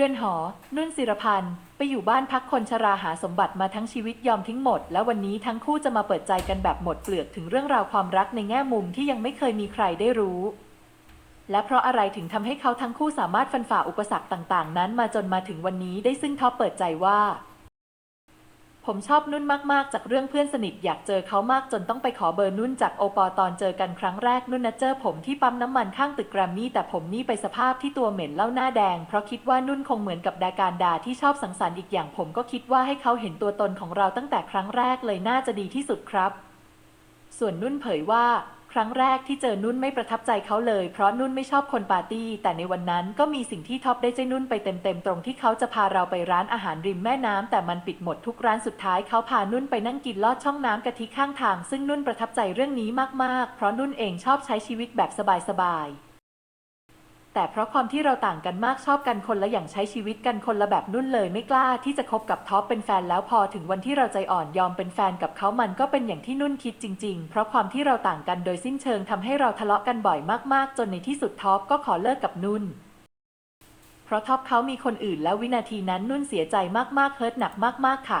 รือนหอ นุ่นศิรพันธ์ไปอยู่บ้านพักคนชราหาสมบัติมาทั้งชีวิตยอมทิ้งหมด แล้ววันนี้ทั้งคู่จะมาเปิดใจกันแบบหมดเปลือกถึงเรื่องราวความรักในแง่มุมที่ยังไม่เคยมีใครได้รู้ และเพราะอะไรถึงทำให้เขาทั้งคู่สามารถฟันฝ่าอุปสรรคต่าง ๆ นั้น มาจนมาถึงวันนี้ได้ซึ่งท็อปเปิดใจว่า ผมชอบนุ่นมาก ๆ จากเรื่องเพื่อนสนิทอยากเจอเขามากจนต้องไปขอเบอร์นุ่นจากโอปอตอนเจอกันครั้งแรกนุ่นนะเจอผมที่ปั๊มน้ำมันข้างตึกแกรมมี่แต่ผมนี่ไปสภาพที่ตัวเหม็นเล่าหน้าแดง เพราะคิดว่านุ่นคงเหมือนกับดาการดาที่ชอบสังสรรค์อีกอย่างผมก็คิดว่าให้เขาเห็นตัวตนของเราตั้งแต่ครั้งแรกเลยน่าจะดีที่สุดครับ ส่วนนุ่นเผยว่า ครั้งแรกที่เจอนุ่นไม่ประทับใจเขาเลย เพราะนุ่นไม่ชอบคนปาร์ตี้ แต่ในวันนั้นก็มีสิ่งที่ท็อปได้ใจนุ่นไปเต็มๆ ตรงที่เขาจะพาเราไปร้านอาหารริมแม่น้ำแต่มันปิดหมดทุกร้านสุดท้ายเขาพานุ่นไปนั่งกินลอดช่องน้ำกะทิข้างทาง ซึ่งนุ่นประทับใจเรื่องนี้มากๆ เพราะนุ่นเองชอบใช้ชีวิตแบบสบายๆ แต่เพราะความที่เราต่างกันมากชอบกันคนละอย่างใช้ชีวิตกันคนละแบบนุ่นเลยไม่กล้าที่จะคบกับท็อปเป็นแฟนแล้วพอถึงวันที่เราใจอ่อนยอมเป็นแฟนกับเขามันก็เป็นอย่างที่นุ่นคิดจริง ๆ เพราะความที่เราต่างกันโดยสิ้นเชิงทำให้เราทะเลาะกันบ่อยมากๆ จนในที่สุดท็อปก็ขอเลิกกับนุ่น เพราะท็อปเขามีคนอื่นแล้ววินาทีนั้นนุ่นเสียใจมากๆเฮิร์ตหนักมากๆค่ะ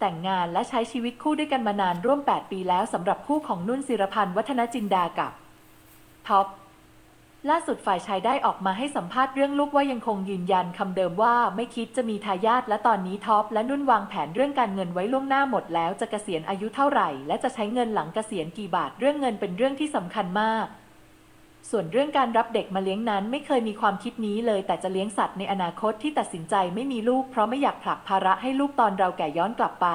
แต่งงานและใช้ชีวิตคู่ด้วยกันมานานร่วม 8 ปีแล้วสำหรับคู่ของนุ่นศิรพันธ์วัฒนจินดากับ ท็อปล่าสุดฝ่ายชายได้ออกมาให้สัมภาษณ์เรื่องลูกว่ายังคงยืนยันคำเดิมว่าไม่คิดจะมีทายาทและตอนนี้ท็อปและนุ่นวางแผนเรื่องการเงินไว้ล่วงหน้าหมดแล้วจะเกษียณอายุเท่าไหร่ และจะใช้เงินหลังเกษียณกี่บาทเรื่องเงินเป็นเรื่องที่สำคัญมาก ส่วนเรื่องการรับเด็กมาเลี้ยงนั้นไม่เคยมีความคิดนี้เลย แต่จะเลี้ยงสัตว์ในอนาคตที่ตัดสินใจไม่มีลูก เพราะไม่อยากผลักภาระให้ลูกตอนเราแก่ย้อนกลับไป